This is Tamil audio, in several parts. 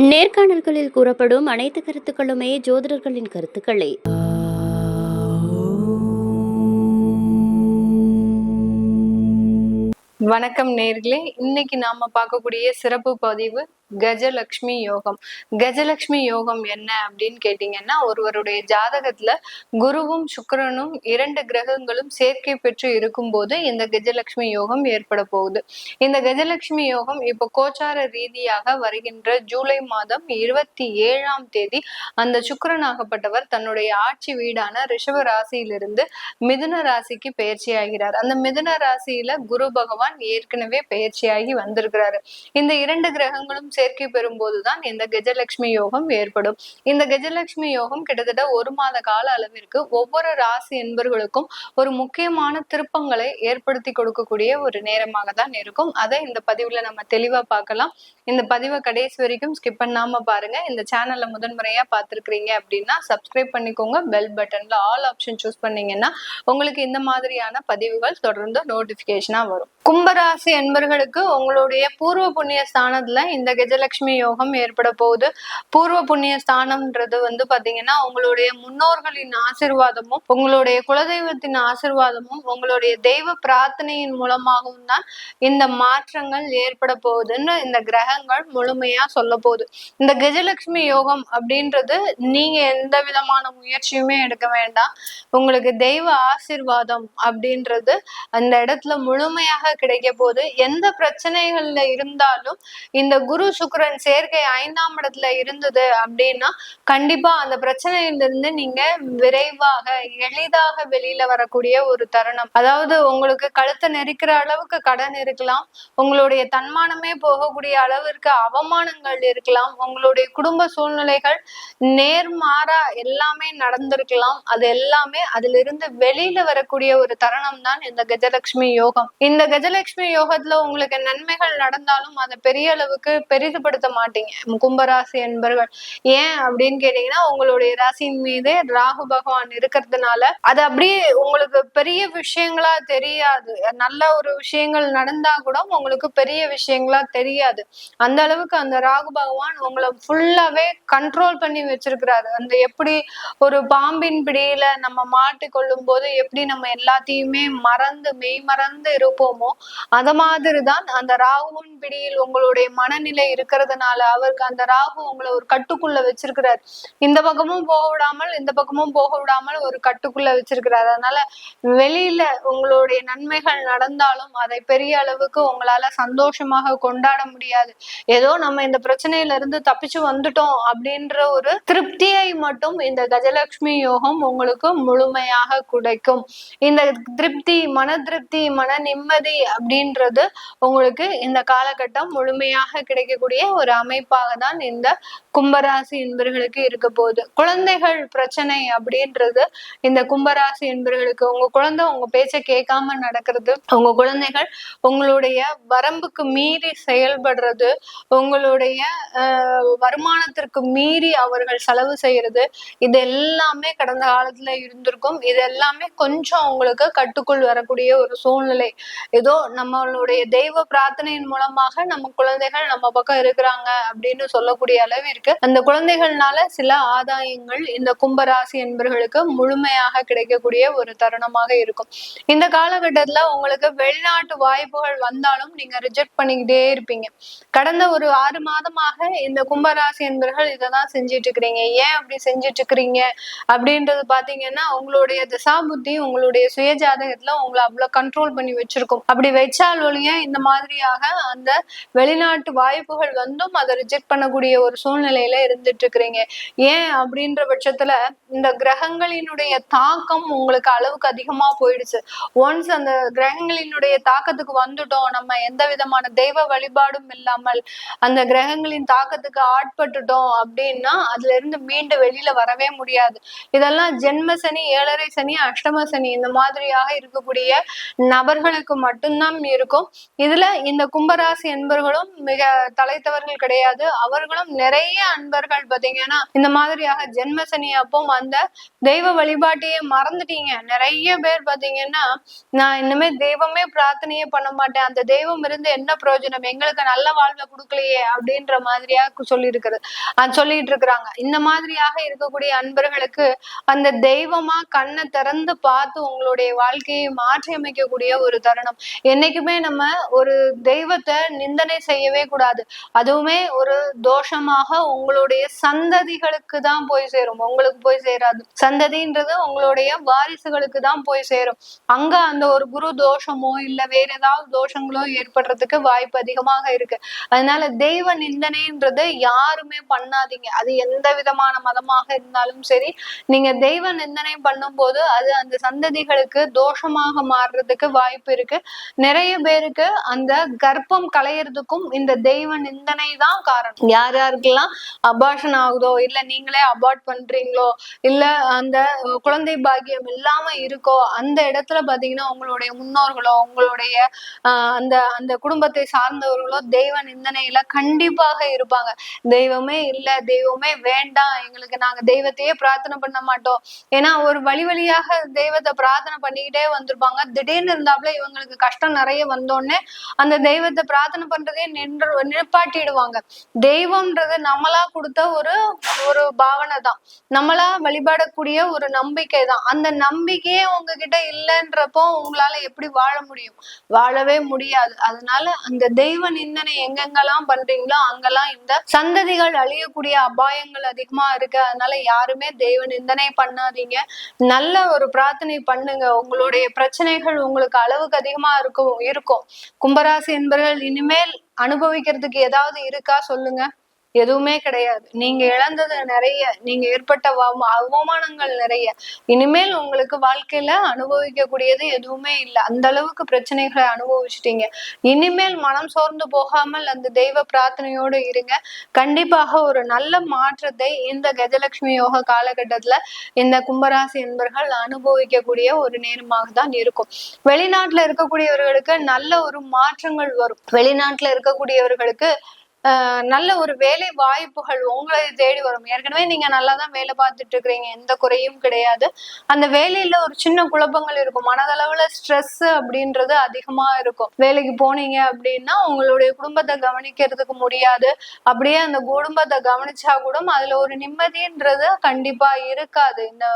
நேர்காணல்களில் கூறப்படும் அனைத்து கருத்துக்களுமே ஜோதிடர்களின் கருத்துக்களே. வணக்கம் நேர்களே. இன்னைக்கு நாம பார்க்கக்கூடிய சிறப்பு பதிவு கஜலக்ஷ்மி யோகம். கஜலக்ஷ்மி யோகம் என்ன அப்படின்னு கேட்டீங்கன்னா ஒருவருடைய ஜாதகத்துல குருவும் சுக்கரனும் இரண்டு கிரகங்களும் சேர்க்கை பெற்று இருக்கும் போது இந்த கஜலக்ஷ்மி யோகம் ஏற்பட போகுது. இந்த கஜலக்ஷ்மி யோகம் இப்ப கோச்சார ரீதியாக வருகின்ற ஜூலை மாதம் இருபத்தி ஏழாம் தேதி அந்த சுக்கரனாகப்பட்டவர் தன்னுடைய ஆட்சி வீடான ரிஷப ராசியிலிருந்து மிதுன ராசிக்கு பயிற்சியாகிறார் அந்த மிதுன ராசியில குரு பகவான் ஏற்கனவே பயிற்சியாகி வந்திருக்கிறாரு. இந்த இரண்டு கிரகங்களும் சேர்க்கை பெறும்போதுதான் இந்த கஜலட்சுமி யோகம் ஏற்படும். இந்த கஜலட்சுமி யோகம் கிட்டத்தட்ட ஒரு மாத கால அளவிற்கு ஒவ்வொரு ராசி என்பர்களுக்கும் ஒரு முக்கியமான திருப்பங்களை ஏற்படுத்தி கொடுக்கக்கூடிய ஒரு நேரமாக தான் இருக்கும். அதை இந்த பதிவுல நம்ம தெளிவா பார்க்கலாம். இந்த பதிவை கடைசி வரைக்கும் ஸ்கிப் பண்ணாம பாருங்க. இந்த சேனல்ல முதன்முறையா பார்த்துருக்கீங்க அப்படின்னா சப்ஸ்கிரைப் பண்ணிக்கோங்க. பெல் பட்டன்ல ஆல் ஆப்ஷன் சூஸ் பண்ணீங்கன்னா உங்களுக்கு இந்த மாதிரியான பதிவுகள் தொடர்ந்து நோட்டிபிகேஷனா வரும். கும்பராசி என்பர்களுக்கு உங்களுடைய பூர்வ புண்ணிய ஸ்தானத்துல இந்த கஜலட்சுமி யோகம் ஏற்பட போகுது. பூர்வ புண்ணிய ஸ்தானம்ன்றது வந்து பாத்தீங்கன்னா உங்களுடைய முன்னோர்களின் ஆசிர்வாதமும் உங்களுடைய குலதெய்வத்தின் ஆசிர்வாதமும் உங்களுடைய தெய்வ பிரார்த்தனையின் மூலமாகவும் தான் இந்த மாற்றங்கள் ஏற்பட போகுதுன்னு இந்த கிரகங்கள் முழுமையா சொல்ல போகுது. இந்த கஜலட்சுமி யோகம் அப்படின்றது நீங்க எந்த விதமான முயற்சியுமே எடுக்க வேண்டாம். உங்களுக்கு தெய்வ ஆசிர்வாதம் அப்படின்றது அந்த இடத்துல முழுமையாக கிடைக்க போது எந்த பிரச்சனைகள்ல இருந்தாலும் இந்த குரு சுக்கரன் சேர்க்கை ஐந்தாம் இடத்துல இருந்தது அப்படின்னா கண்டிப்பா அந்த பிரச்சனையிலிருந்து நீங்க விரைவாக எளிதாக வெளியில வரக்கூடிய ஒரு தருணம். அதாவது உங்களுக்கு கழுத்தை நெரிக்கிற அளவுக்கு கடன் இருக்கலாம் உங்களுடைய தன்மானமே போகக்கூடிய அளவிற்கு அவமானங்கள் இருக்கலாம் உங்களுடைய குடும்ப சூழ்நிலைகள் நேர்மாறா எல்லாமே நடந்திருக்கலாம் அது எல்லாமே அதிலிருந்து வெளியில வரக்கூடிய ஒரு தருணம் தான் இந்த கஜலட்சுமி யோகம். இந்த கஜ கஜலட்சுமி யோகத்துல உங்களுக்கு நன்மைகள் நடந்தாலும் அதை பெரிய அளவுக்கு பெரிதுபடுத்த மாட்டீங்க. கும்பராசி என்பர்கள் ஏன் அப்படின்னு கேட்டீங்கன்னா உங்களுடைய ராசியின் மீது ராகு பகவான் இருக்கிறதுனால அது அப்படியே உங்களுக்கு பெரிய விஷயங்களா தெரியாது. நல்ல ஒரு விஷயங்கள் நடந்தா கூட உங்களுக்கு பெரிய விஷயங்களா தெரியாது. அந்த அளவுக்கு அந்த ராகு பகவான் உங்களை ஃபுல்லாவே கண்ட்ரோல் பண்ணி வச்சிருக்கிறாரு. அந்த எப்படி ஒரு பாம்பின் பிடியில நம்ம மாட்டி கொள்ளும் போது எப்படி நம்ம எல்லாத்தையுமே மறந்து மெய் மறந்து இருப்போமோ அத மாதிரிதான் அந்த ராகுவின் பிடியில் உங்களுடைய மனநிலை இருக்கிறதுனால அவருக்கு அந்த ராகு உங்களை ஒரு கட்டுக்குள்ள வச்சிருக்கிறார். இந்த பக்கமும் போக விடாமல் இந்த பக்கமும் போக விடாமல் ஒரு கட்டுக்குள்ள வச்சிருக்கிறார். அதனால வெளியில உங்களுடைய நன்மைகள் நடந்தாலும் அதை பெரிய அளவுக்கு உங்களால சந்தோஷமாக கொண்டாட முடியாது. ஏதோ நம்ம இந்த பிரச்சனையில இருந்து தப்பிச்சு வந்துட்டோம் அப்படின்ற ஒரு திருப்தியை மட்டும் இந்த கஜலட்சுமி யோகம் உங்களுக்கு முழுமையாக கிடைக்கும். இந்த திருப்தி மன திருப்தி மன நிம்மதி அப்படின்றது உங்களுக்கு இந்த காலகட்டம் முழுமையாக கிடைக்கக்கூடிய ஒரு அமைப்பாக தான் இந்த கும்பராசி என்பர்களுக்கு இருக்க போகுது. குழந்தைகள் பிரச்சனை அப்படின்றது இந்த கும்பராசி என்பர்களுக்கு உங்க குழந்தை உங்க பேச்சை கேட்காம நடக்கிறது உங்க குழந்தைகள் உங்களுடைய வரம்புக்கு மீறி செயல்படுறது உங்களுடைய வருமானத்திற்கு மீறி அவர்கள் செலவு செய்யறது இது எல்லாமே கடந்த காலத்துல இருந்திருக்கும். இது எல்லாமே கொஞ்சம் உங்களுக்கு கட்டுக்குள் வரக்கூடிய ஒரு சூழ்நிலை. ஏதோ நம்மளுடைய தெய்வ பிரார்த்தனையின் மூலமாக நம்ம குழந்தைகள் நம்ம பக்கம் இருக்கிறாங்க அப்படின்னு சொல்லக்கூடிய அளவு இருக்கு. அந்த குழந்தைகள்னால சில ஆதாயங்கள் இந்த கும்பராசி என்பர்களுக்கு முழுமையாக கிடைக்கக்கூடிய ஒரு தருணமாக இருக்கும். இந்த காலகட்டத்துல உங்களுக்கு வெளிநாட்டு வாய்ப்புகள் வந்தாலும் நீங்க ரிஜெக்ட் பண்ணிக்கிட்டே இருப்பீங்க. கடந்த ஒரு ஆறு மாதமாக இந்த கும்பராசி என்பர்கள் இததான் செஞ்சிட்டு இருக்கிறீங்க ஏன் அப்படி செஞ்சிட்டு இருக்கிறீங்க அப்படின்றது பாத்தீங்கன்னா உங்களுடைய திசாபுத்தி உங்களுடைய சுயஜாதகத்துல உங்களை அவ்வளவு கண்ட்ரோல் பண்ணி வச்சிருக்கும். அப்படி வச்சால் ஒழிய இந்த மாதிரியாக அந்த வெளிநாட்டு வாய்ப்புகள் வந்தும் அதை ரிஜெக்ட் பண்ணக்கூடிய ஒரு சூழ்நிலையில இருந்துட்டு இருக்கிறீங்க ஏன் அப்படின்ற பட்சத்துல இந்த கிரகங்களினுடைய தாக்கம் உங்களுக்கு அளவுக்கு அதிகமா போயிடுச்சு. ஒன்ஸ் அந்த கிரகங்களினுடைய தாக்கத்துக்கு வந்துட்டோம் நம்ம எந்த விதமான தெய்வ வழிபாடும் இல்லாமல் அந்த கிரகங்களின் தாக்கத்துக்கு ஆட்பட்டுட்டோம் அப்படின்னா அதுல இருந்து மீண்டு வெளியில வரவே முடியாது. இதெல்லாம் ஜென்ம சனி ஏழரை சனி அஷ்டம சனி இந்த மாதிரியாக இருக்கக்கூடிய நபர்களுக்கு மட்டும் மட்டும்தான் இருக்கும். இதுல இந்த கும்பராசி என்பர்களும் மிக தலைத்தவர்கள் கிடையாது. அவர்களும் நிறைய அன்பர்கள் பாத்தீங்கன்னா இந்த மாதிரியாக ஜென்மசனி அப்போ அந்த தெய்வ வழிபாட்டையே மறந்துட்டீங்க. நிறைய பேர் பாத்தீங்கன்னா நான் இனிமே தெய்வமே பிரார்த்தனையே பண்ண மாட்டேன். அந்த தெய்வம் இருந்து என்ன பிரயோஜனம்? எங்களுக்கு நல்ல வாழ்வை கொடுக்கலையே அப்படின்ற மாதிரியா சொல்லி இருக்கிறது சொல்லிட்டு இருக்கிறாங்க இந்த மாதிரியாக இருக்கக்கூடிய அன்பர்களுக்கு அந்த தெய்வமா கண்ணை திறந்து பார்த்து உங்களுடைய வாழ்க்கையை மாற்றி அமைக்கக்கூடிய ஒரு தருணம். என்னைக்குமே நம்ம ஒரு தெய்வத்தை நிந்தனை செய்யவே கூடாது. அதுவுமே ஒரு தோஷமாக உங்களுடைய சந்ததிகளுக்கு தான் போய் சேரும். உங்களுக்கு போய் சேராது. சந்ததின்றது உங்களுடைய வாரிசுகளுக்கு தான் போய் சேரும். அங்க அந்த ஒரு குரு தோஷமோ இல்ல வேற ஏதாவது தோஷங்களோ ஏற்படுறதுக்கு வாய்ப்பு அதிகமாக இருக்கு. அதனால தெய்வ நிந்தனைன்றது யாருமே பண்ணாதீங்க. அது எந்த விதமான மதமாக இருந்தாலும் சரி நீங்க தெய்வ நிந்தனை பண்ணும்போது அது அந்த சந்ததிகளுக்கு தோஷமாக மாறுறதுக்கு வாய்ப்பு இருக்கு. நிறைய பேருக்கு அந்த கர்ப்பம் களையறதுக்கும் இந்த தெய்வ நிந்தனை தான் காரணம். யார் யாருக்கெல்லாம் அபாஷன் ஆகுதோ இல்ல நீங்களே அபார்ட் பண்றீங்களோ இல்ல அந்த குழந்தை பாக்கியம் இல்லாம இருக்கோ அந்த இடத்துல பாத்தீங்கன்னா உங்களுடைய முன்னோர்களோ உங்களுடைய ஆஹ் அந்த அந்த குடும்பத்தை சார்ந்தவர்களோ தெய்வ நிந்தனையில கண்டிப்பாக இருப்பாங்க. தெய்வமே இல்ல தெய்வமே வேண்டாம் எங்களுக்கு நாங்க தெய்வத்தையே பிரார்த்தனை பண்ண மாட்டோம். ஏன்னா ஒரு வழி வழியாக தெய்வத்தை பிரார்த்தனை பண்ணிக்கிட்டே வந்திருப்பாங்க. திடீர்னு இருந்தாப்புல இவங்களுக்கு கஷ்டம் நிறைய வந்தோடனே அந்த தெய்வத்தை பிரார்த்தனை பண்றதே நின்று நிப்பாட்டிடுவாங்க. தெய்வம்ன்றது நம்மளா கொடுத்த ஒரு ஒரு பாவனை தான். நம்மளா வழிபடக்கூடிய ஒரு நம்பிக்கை தான். அந்த நம்பிக்கையே உங்ககிட்ட இல்லைன்றப்போ உங்களால எப்படி வாழ முடியும்? வாழவே முடியாது. அதனால அந்த தெய்வ நிந்தனை எங்கெங்கெல்லாம் பண்றீங்களோ அங்கெல்லாம் இந்த சந்ததிகள் அழியக்கூடிய அபாயங்கள் அதிகமா இருக்கு. அதனால யாருமே தெய்வ நிந்தனை பண்ணாதீங்க. நல்ல ஒரு பிரார்த்தனை பண்ணுங்க. உங்களுடைய பிரச்சனைகள் உங்களுக்கு அளவுக்கு அதிகமா இருக்கும் இருக்கும். கும்பராசி என்பவர்கள் இனிமேல் அனுபவிக்கிறதுக்கு ஏதாவது இருக்கா சொல்லுங்க. எதுவுமே கிடையாது. நீங்க இழந்தது நிறைய நீங்க ஏற்பட்ட அவமானங்கள் நிறைய. இனிமேல் உங்களுக்கு வாழ்க்கையில அனுபவிக்கக்கூடியது எதுவுமே இல்லை. அந்த அளவுக்கு பிரச்சனைகளை அனுபவிச்சிட்டீங்க. இனிமேல் மனம் சோர்ந்து போகாமல் அந்த தெய்வ பிரார்த்தனையோடு இருங்க. கண்டிப்பாக ஒரு நல்ல மாற்றத்தை இந்த கஜலட்சுமி யோக காலகட்டத்துல இந்த கும்பராசி என்பர்கள் அனுபவிக்கக்கூடிய ஒரு நேரமாக தான் இருக்கும். வெளிநாட்டுல இருக்கக்கூடியவர்களுக்கு நல்ல ஒரு மாற்றங்கள் வரும். வெளிநாட்டுல இருக்கக்கூடியவர்களுக்கு நல்ல ஒரு வேலை வாய்ப்புகள் உங்களை தேடி வரும். ஏற்கனவே நீங்க நல்லா தான் வேலை பார்த்துட்டு இருக்கிறீங்க. எந்த குறையும் கிடையாது. அந்த வேலையில ஒரு சின்ன குழப்பங்கள் இருக்கும். மனதளவுல ஸ்ட்ரெஸ் அப்படின்றது அதிகமா இருக்கும். வேலைக்கு போனீங்க அப்படின்னா உங்களுடைய குடும்பத்தை கவனிக்கிறதுக்கு முடியாது. அப்படியே அந்த குடும்பத்தை கவனிச்சா கூட அதுல ஒரு நிம்மதின்றது கண்டிப்பா இருக்காது. இந்த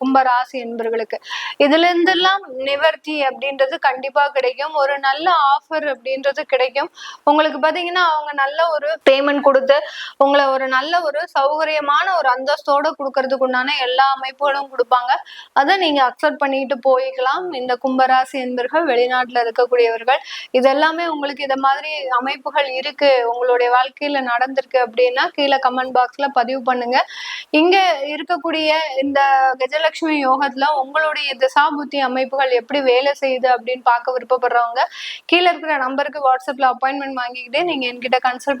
கும்பராசி என்பவர்களுக்கு இதுல இருந்தெல்லாம் நிவர்த்தி அப்படின்றது கண்டிப்பா கிடைக்கும். ஒரு நல்ல ஆஃபர் அப்படின்றது கிடைக்கும். உங்களுக்கு பாத்தீங்கன்னா அவங்க நல்ல ஒரு ஒரு பேமெண்ட் கொடுத்து உங்களை ஒரு நல்ல ஒரு சௌகரியமான ஒரு அந்தஸ்தோட கொடுக்கறதுக்கு உண்டான எல்லா அமைப்புகளும் கொடுப்பாங்க. அதை நீங்க அக்செப்ட் பண்ணிட்டு போய்க்கலாம். இந்த கும்பராசி என்பர்கள் வெளிநாட்டுல இருக்கக்கூடியவர்கள். இதெல்லாமே உங்களுக்கு இத மாதிரி அமைப்புகள் இருக்கு. உங்களுடைய வாழ்க்கையில நடந்திருக்கு அப்படின்னா கீழே கமெண்ட் பாக்ஸ்ல பதிவு பண்ணுங்க. இங்க இருக்கக்கூடிய இந்த கஜலட்சுமி யோகத்துல உங்களுடைய திசாபுத்தி அமைப்புகள் எப்படி வேலை செய்யுது அப்படின்னு பார்க்க விருப்பப்படுறவங்க கீழே இருக்கிற நம்பருக்கு வாட்ஸ்அப்ல அப்பாயின்மெண்ட் வாங்கிக்கிட்டே நீங்க என்கிட்ட கன்சல்ட்